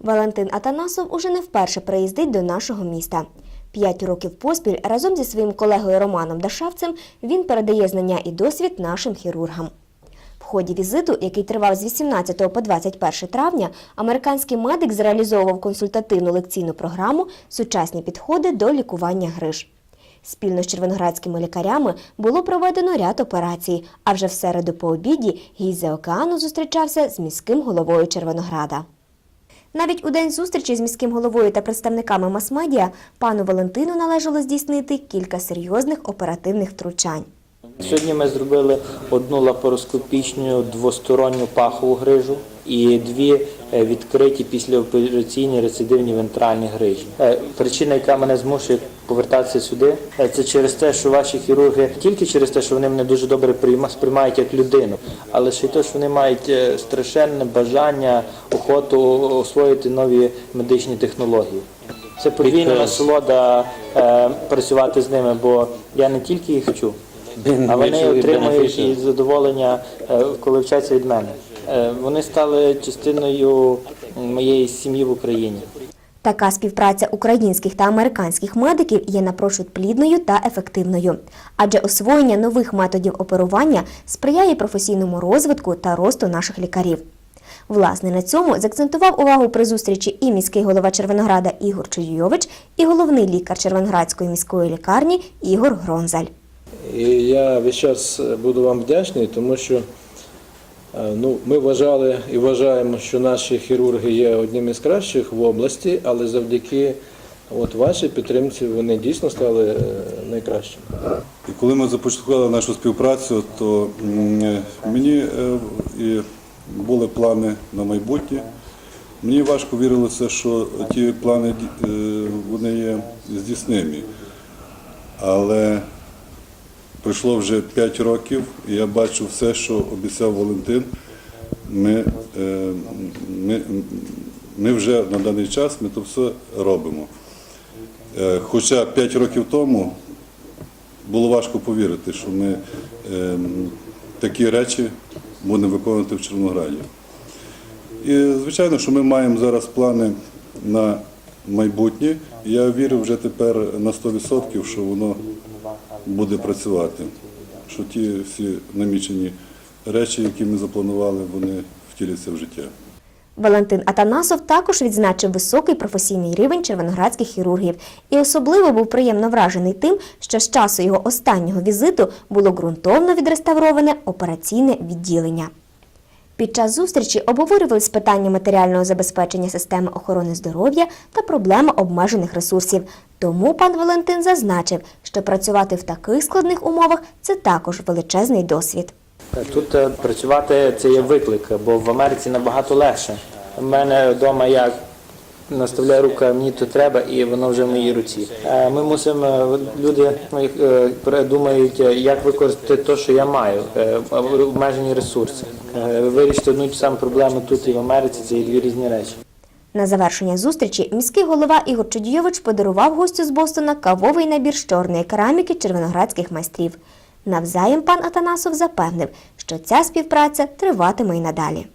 Валентин Атанасов уже не вперше приїздить до нашого міста. П'ять років поспіль разом зі своїм колегою Романом Дашавцем він передає знання і досвід нашим хірургам. В ході візиту, який тривав з 18 по 21 травня, американський медик зреалізовував консультативну лекційну програму Сучасні підходи до лікування гриж. Спільно з червоноградськими лікарями було проведено ряд операцій, а вже в середу по обіді за океану зустрічався з міським головою Червонограда. Навіть у день зустрічі з міським головою та представниками мас-медіа пану Валентину належало здійснити кілька серйозних оперативних втручань. Сьогодні ми зробили одну лапароскопічну двосторонню пахову грижу і дві е, відкриті післяопераційні рецидивні вентральні грижі. Е, Причина, яка мене змушує повертатися сюди, е, це через те, що ваші хірурги тільки через те, що вони мене дуже добре прийма- сприймають як людину, але ще й те, що вони мають страшенне бажання, охоту освоїти нові медичні технології. Це подвійна насолода е, працювати з ними, бо я не тільки їх вчу, а вони отримують і задоволення, е, коли вчаться від мене. Е, Вони стали частиною моєї сім'ї в Україні. Така співпраця українських та американських медиків є напрочуд плідною та ефективною, адже освоєння нових методів оперування сприяє професійному розвитку та росту наших лікарів. Власне, на цьому заакцентував увагу при зустрічі і міський голова Червонограда Ігор Чуйович, і головний лікар Червоноградської міської лікарні Ігор Гронзаль. І я весь час буду вам вдячний, тому що е, ну, ми вважали і вважаємо, що наші хірурги є одним із кращих в області, але завдяки от вашій підтримці вони дійсно стали е, найкращими. І коли ми започаткували нашу співпрацю, то мені е, і були плани на майбутнє. Мені важко вірилося, що ті плани е, вони є здійснимі. Але пройшло вже 5 років, і я бачу все, що обіцяв Валентин. Ми, е, ми, ми вже на даний час ми то все робимо. Е, Хоча 5 років тому було важко повірити, що ми ем, такі речі будемо виконувати в Чорнограді. І звичайно, що ми маємо зараз плани на майбутнє. Я вірю вже тепер на 100%, що воно буде працювати. Що ті всі намічені речі, які ми запланували, вони втіляться в життя. Валентин Атанасов також відзначив високий професійний рівень червоноградських хірургів і особливо був приємно вражений тим, що з часу його останнього візиту було ґрунтовно відреставроване операційне відділення. Під час зустрічі обговорювались питання матеріального забезпечення системи охорони здоров'я та проблеми обмежених ресурсів. Тому пан Валентин зазначив, що працювати в таких складних умовах це також величезний досвід. Тут е, працювати це є виклик, бо в Америці набагато легше. У мене вдома я наставляю руку, мені то треба, і воно вже в моїй руці. Е, Ми мусимо, е, люди думають, як використати те, що я маю, обмежені ресурси. Вирішити одну ту саму проблему тут і в Америці це є дві різні речі. На завершення зустрічі міський голова Ігор Чудійович подарував гостю з Бостона кавовий набір з чорної кераміки червоноградських майстрів. Навзаєм пан Атанасов запевнив, що ця співпраця триватиме й надалі.